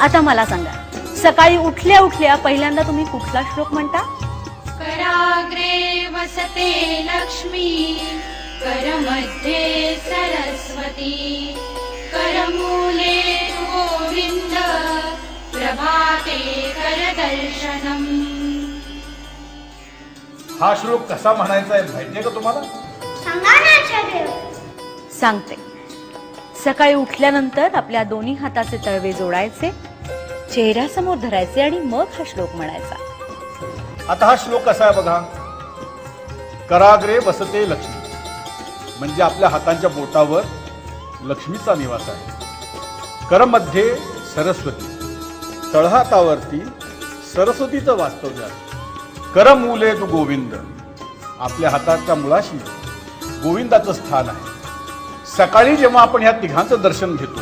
आता मला सांगा सकाळी उठल्या उठल्या पहिल्यांदा तुम्ही कुठला श्लोक म्हणता? कराग्रे वसते लक्ष्मी करमध्ये सरस्वती. करमूले गोविन्द प्रभाते करदर्शनम्. हा श्लोक कसा म्हणायचा आहे माहितीये का तुम्हाला? सांगते. सकाळी उठल्यानंतर आपल्या दोन्ही हाताचे तळवे जोडायचे चेहऱ्यासमोर धरायचे आणि मग हा श्लोक म्हणायचा. आता हा श्लोक कसा आहे बघा? कराग्रे बसते लक्ष्मी. म्हणजे आपल्या हातांच्या बोटावर लक्ष्मीचा निवास आहे. करमध्ये सरस्वती. तळहातावरती सरस्वतीचं वास्तव्य आहे. करमूले तू गोविंद. आपल्या हाताच्या मुळाशी गोविंदाचं स्थान आहे. सकाळी जेव्हा आपण ह्या तिघांचं दर्शन घेतो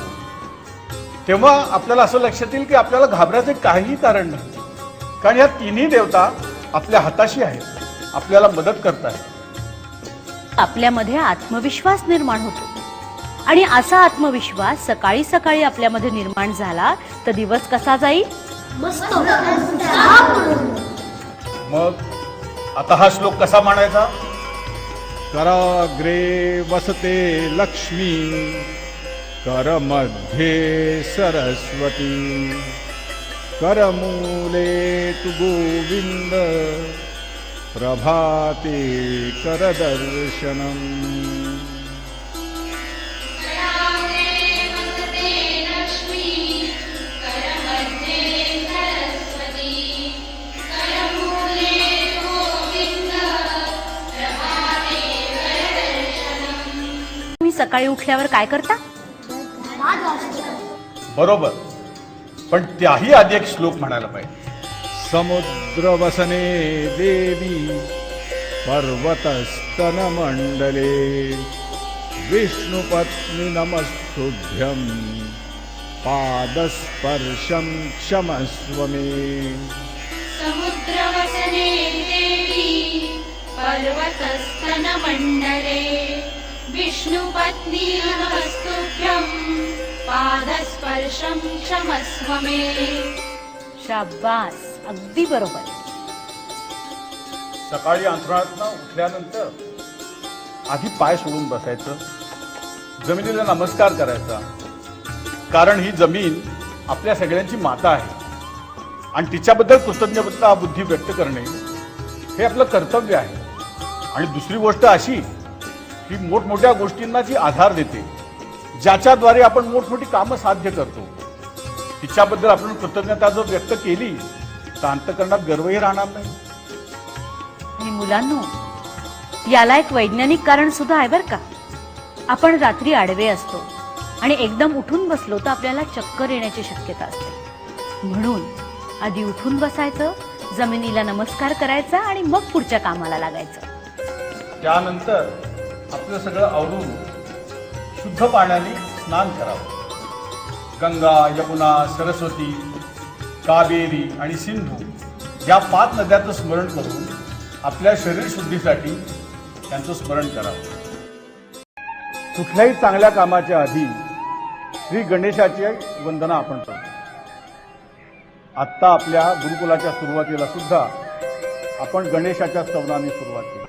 तेव्हा आपल्याला असं लक्षात येईल की आपल्याला घाबरायचं काहीही कारण नाही. कारण या तिन्ही देवता आपल्या हाताशी आहेत. आपल्याला मदत करत आहेत आपल्यामध्ये आत्मविश्वास निर्माण होतो. आणि असा आत्मविश्वास सकाळी सकाळी आपल्यामध्ये निर्माण झाला तर दिवस कसा जाईल? मग आता हा श्लोक कसा म्हणायचा कराग्रे वसते लक्ष्मी. करमध्ये सरस्वती। करमूले तु गोविंद प्रभाते करदर्शनम्। तुम्ही सकाळी उठल्यावर काय करता? बरोबर. पण त्याही आधी एक श्लोक म्हणायला पाहिजे. समुद्र वसने देवी पर्वतस्तन मंडले विष्णुपत्नी नमस्तुभ्यं पादस्पर्शं क्षमस्व मे समुद्रवसने देवी पर्वतस्तनमण्डले विष्णुपत्नी नमस्तुभ्यं पादस्पर्शं क्षमस्व मे। शाबास अगदी बरोबर. सकाळी अंथरुणातनं उठल्यानंतर आधी पाय सोडून बसायचं जमिनीला नमस्कार करायचा. कारण ही जमीन आपल्या सगळ्यांची माता आहे. आणि तिच्याबद्दल कृतज्ञता बुद्धी व्यक्त करणे हे आपलं कर्तव्य आहे. आणि दुसरी गोष्ट अशी की मोठमोठ्या गोष्टींना जी आधार देते ज्याच्याद्वारे आपण मोठमोठी कामं साध्य करतो. तिच्याबद्दल आपण कृतज्ञता जर व्यक्त केली तर अंतकरणात गर्वही राहणार नाही. आणि मुलांनो याला एक वैज्ञानिक कारण सुद्धा आहे बरं का. आपण रात्री आडवे असतो आणि एकदम उठून बसलो तर आपल्याला चक्कर येण्याची शक्यता असते. म्हणून आधी उठून बसायचं जमिनीला नमस्कार करायचा आणि मग पुढच्या कामाला लागायचं. त्यानंतर आपलं सगळं आवरून शुद्ध पाण्याने स्नान करावं. गंगा यमुना सरस्वती कावेरी आणि सिंधू या पाच नद्यांचं स्मरण करून आपल्या शरीर शुद्धीसाठी त्यांचं स्मरण करावं. कुठल्याही चांगल्या कामाच्या आधी श्री गणेशाची वंदना आपण करतो. आत्ता आपल्या गुरुकुलाच्या सुरुवातीला सुद्धा आपण गणेशाच्या स्तवनाने सुरुवात केली.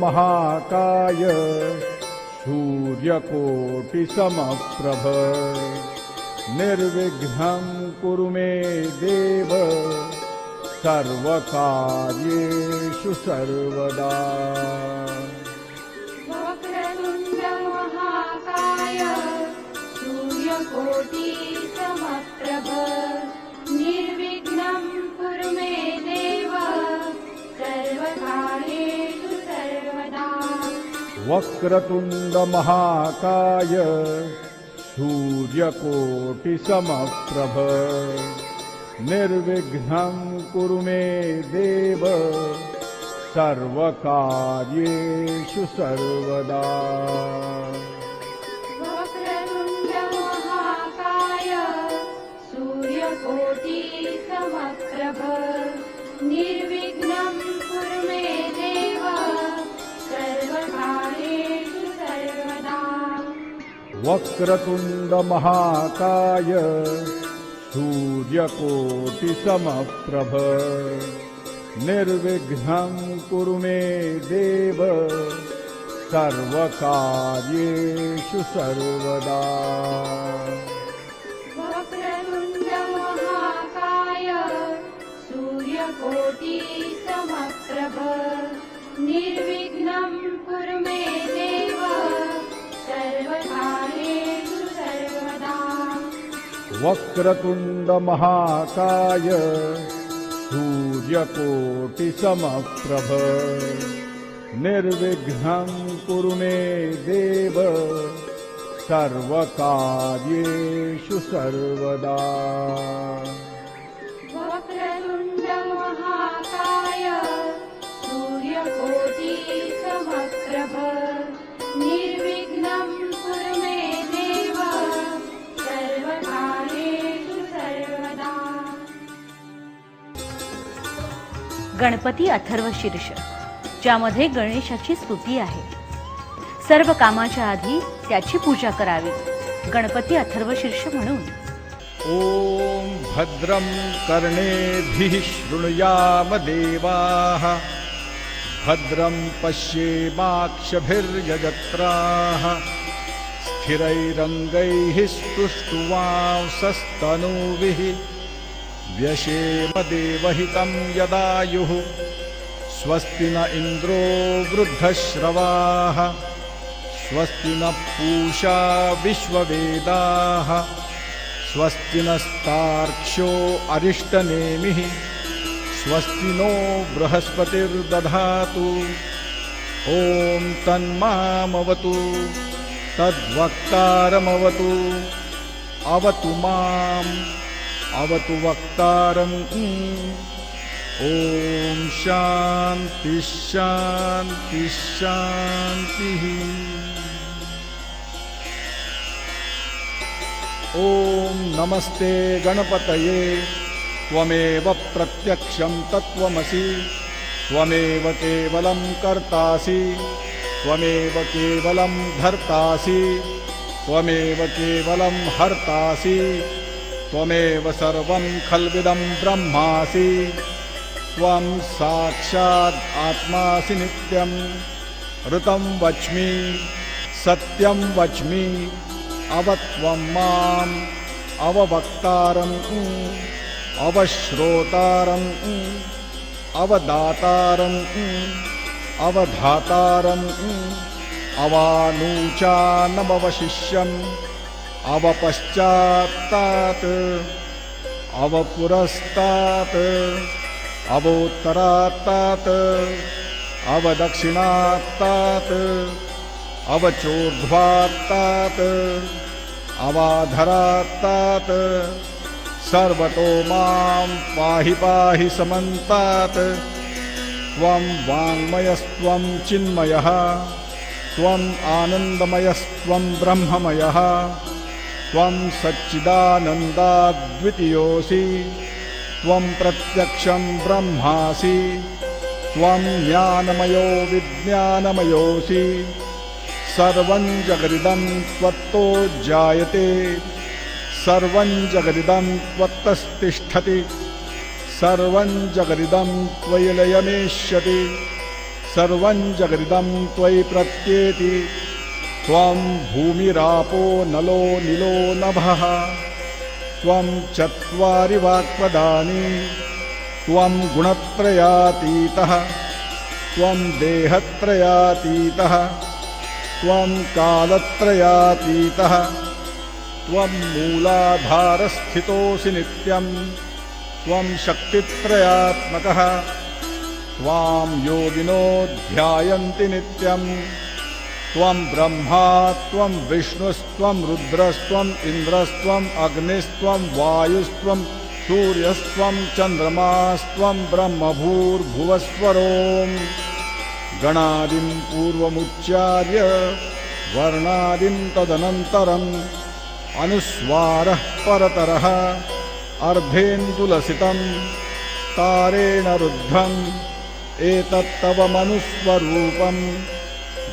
महाकाय सूर्यकोटिसमप्रभ निर्विघ्नं कुरु मे देव सर्वकार्येषु सर्वदा वक्रतुण्डमहाकाय सूर्यकोटि समप्रभ निर्विघ्नं कुरु मे वक्रतुंड महाकाय सूर्यकोटिसमप्रभ। निर्विघ्नं कुरु मे देव सर्वकार्येषु सर्वदा। सूर्यकोटि वक्रतुण्डमहाकाय सूर्यकोटिसमप्रभ। निर्विघ्नं कुरु मे देव सर्वकार्येषु सर्वदा। वक्रतुण्ड महाकाय सूर्यकोटि समप्रभ निर्विघ्नं कुरु मे देव वक्रतुण्डमहाकाय सूर्यकोटिसमप्रभ। निर्विघ्नं कुरु मे देव सर्वकार्येषु सर्वदा गणपती अथर्व शीर्ष ज्यामध्ये गणेशाची स्तुती आहे. सर्व कामाच्या आधी त्याची पूजा करावी गणपती अथर्व शीर्ष म्हणून. ओम भद्रं कर्णे शृणुयाम देवाः भद्रं पश्येमाक्षभिर्यजत्राः स्थिरैरङ्गैः स्तुष्टुवांसस्तनूभिः व्यशेम देवहितं यदायुः स्वस्ति न इन्द्रो वृद्धश्रवाः स्वस्ति न पूषा विश्ववेदाः स्वस्ति नस्तार्क्ष्यो अरिष्टनेमिः स्वस्ति नो बृहस्पतिर्दधातु। ॐ तन्मामवतु तद्वक्तारमवतु अवतु माम् अवतु वक्तारम् ॐ शान्तिः शान्तिः शान्तिः। ॐ नमस्ते गणपतये, त्वमेव प्रत्यक्षं तत्त्वमसि, त्वमेव केवलं कर्तासि, त्वमेव केवलं धर्तासि, त्वमेव केवलं हर्तासि त्वमेव सर्वं खल्विदं ब्रह्मासि। त्वं साक्षात् आत्मासि नित्यं। ऋतं वच्मि, सत्यं वच्मि, अवत्वं माम् अववक्तारम् अवश्रोतारम् अवदातारम् अवधातारम् अवानूचानमवशिष्यम्। अवपश्चात्तात् अवपुरस्तात् अवोत्तरात्तात् अवदक्षिणात्तात् अवचोर्ध्वात्तात् अवाधरात्तात् सर्वतो मां पाहि पाहि समन्तात्। त्वं वाङ्मयस्त्वं चिन्मयः त्वम् आनन्दमयस्त्वं ब्रह्ममयः त्वं सच्चिदानन्दाद्वितीयोऽसि त्वं प्रत्यक्षं ब्रह्मासि त्वं ज्ञानमयो विज्ञानमयोऽसि। सर्वं जगदिदं त्वत्तो जायते सर्वं जगदिदं त्वत्तस्तिष्ठति सर्वं जगदिदं त्वयि लयमेष्यति सर्वं जगदिदं त्वयि प्रत्येति त्वं भूमिरापो नलो निलो नभः। त्वं चत्वारि वाक्पदानि त्वं गुणत्रयातीतः। त्वं देहत्रयातीतः। त्वं कालत्रयातीतः। त्वं मूलाधारस्थितोऽसि नित्यं त्वं शक्तित्रयात्मकः। त्वां योगिनो ध्यायन्ति नित्यं त्वं ब्रह्मा, त्वं विष्णुस्त्वं रुद्रस्त्वम् इन्द्रस्त्वम् अग्निस्त्वं वायुस्त्वं सूर्यस्त्वं चन्द्रमास्त्वं ब्रह्मभूर्भुवस्वरोम्। गणादिं पूर्वमुच्चार्य, वर्णादिं तदनन्तरम् अनुस्वारः परतरः, अर्धेन्दुलसितं, तारेण रुद्धम् एतत्तव मनुस्वरूपम्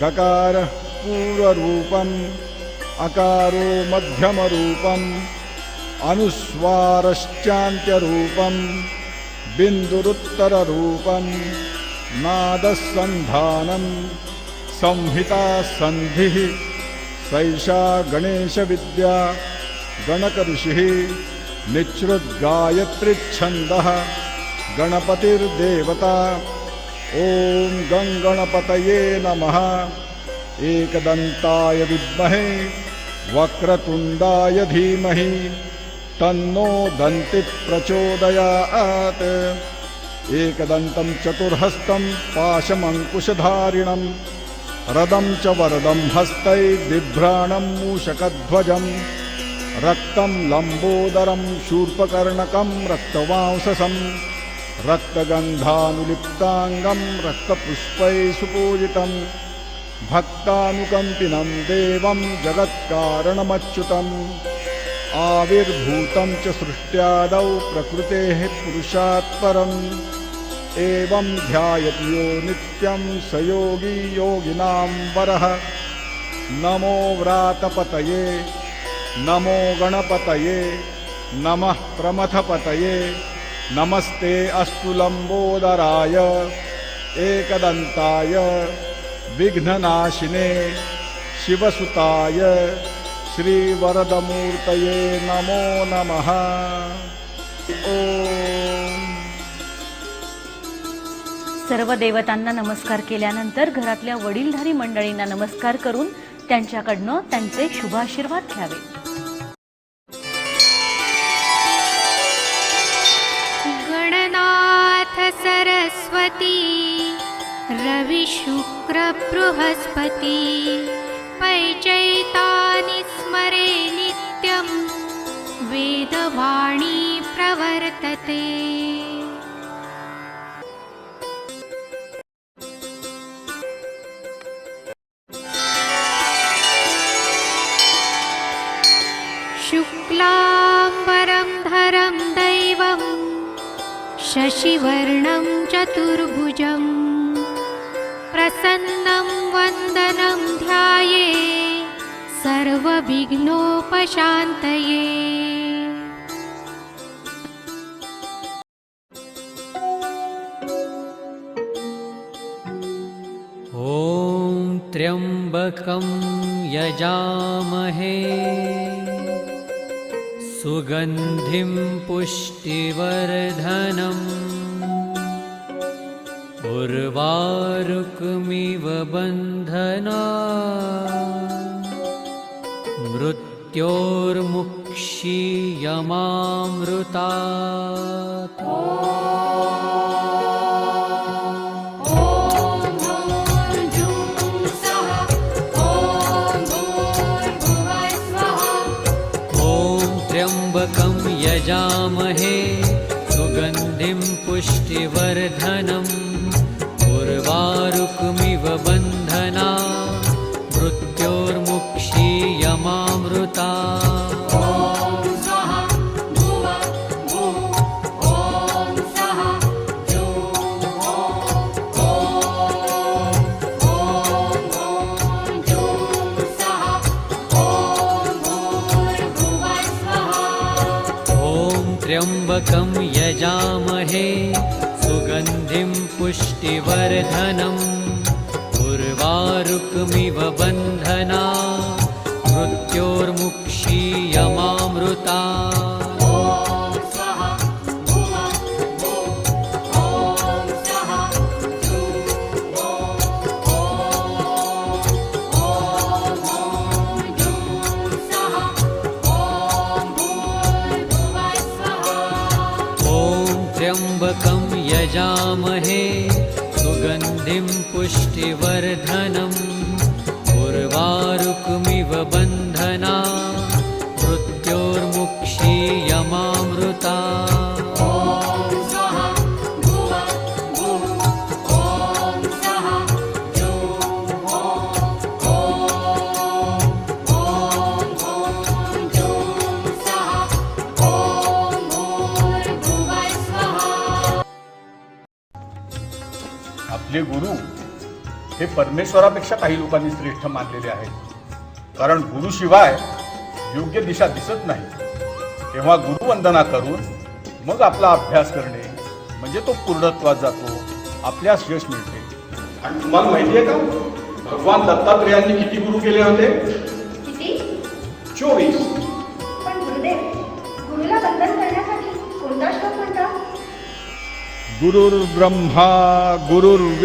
गकारः पूर्वरूपम् अकारो मध्यमरूपम् अनुस्वारश्चान्त्यरूपम् बिन्दुरुत्तररूपम् नादः सन्धानम् संहिता सन्धिः सैषा गणेशविद्या गणकऋषिः निःसृद्गायत्रिच्छन्दः गणपतिर्देवता ॐ गङ्गणपतये नमः। एकदन्ताय विद्महे वक्रतुण्डाय धीमहि तन्नो दन्तिः प्रचोदयात्। एकदन्तं चतुर्हस्तं पाशमङ्कुशधारिणं रदं च वरदं हस्तैर्बिभ्राणं मूषकध्वजं रक्तं लम्बोदरं शूर्पकर्णकं रक्तवांससं रक्तगन्धानुलिप्ताङ्गं रक्तपुष्पैः सुपूजितं। भक्तानुकम्पिनं देवं जगत्कारणमच्युतम्। आविर्भूतं च सृष्ट्यादौ प्रकृतेः पुरुषात् परम् एवं ध्यायति यो नित्यं स योगी योगिनां वरः। नमो व्रातपतये नमो गणपतये नमः प्रमथपतये नमस्ते अस्तु लंबोदराय एकदंताय विघ्ननाशिने शिवसुताय श्रीवरदमूर्तये नमो नमः। सर्व देवतांना नमस्कार केल्यानंतर घरातल्या वडीलधारी मंडळींना नमस्कार करून त्यांच्याकडनं त्यांचे शुभाशीर्वाद घ्यावे. सरस्वती रविशुक्रबृहस्पति सर्वविघ्नोपशान्तये ॐ त्र्यम्बकं यजामहे। सुगन्धिं पुष्टिवर्धनम्। उर्वारुकमिव बन्धना मृत्योर्मुक्षीयमामृतात्। ॐ त्र्यम्बकं यजामहे सुगन्धिं पुष्टिवर्धनम्। उर्वारुकमिव बन्धना मृत्योर्मुक्षीयमामृता ॐ त्र्यम्बकं यजामहे सुगन्धिं पुष्टिवर्धनम्। उर्वारुकमिव बन्धना मृत्योर्मुक्षीयमामृता। त्र्यम्बकं यजामहे सुगन्धिं पुष्टिवर्धनम् उर्वारुकमिव बन्धना हे परमेश्वरापेक्षा काही लोकांनी श्रेष्ठ मानलेले आहेत. कारण गुरुशिवाय योग्य दिशा दिसत नाही. तेव्हा गुरुवंदना करून मग आपला अभ्यास करणे म्हणजे तो पूर्णत्वात जातो आपल्यास यश मिळते. आणि तुम्हाला माहिती आहे का? भगवान दत्तात्रेयांनी किती गुरु केले होते? किती? चोवीस. पण गुरुदेव गुरुला वंदन करण्यासाठी कोणता श्लोक म्हणतात गुरुर्ब्रह्मा गुरुर्वि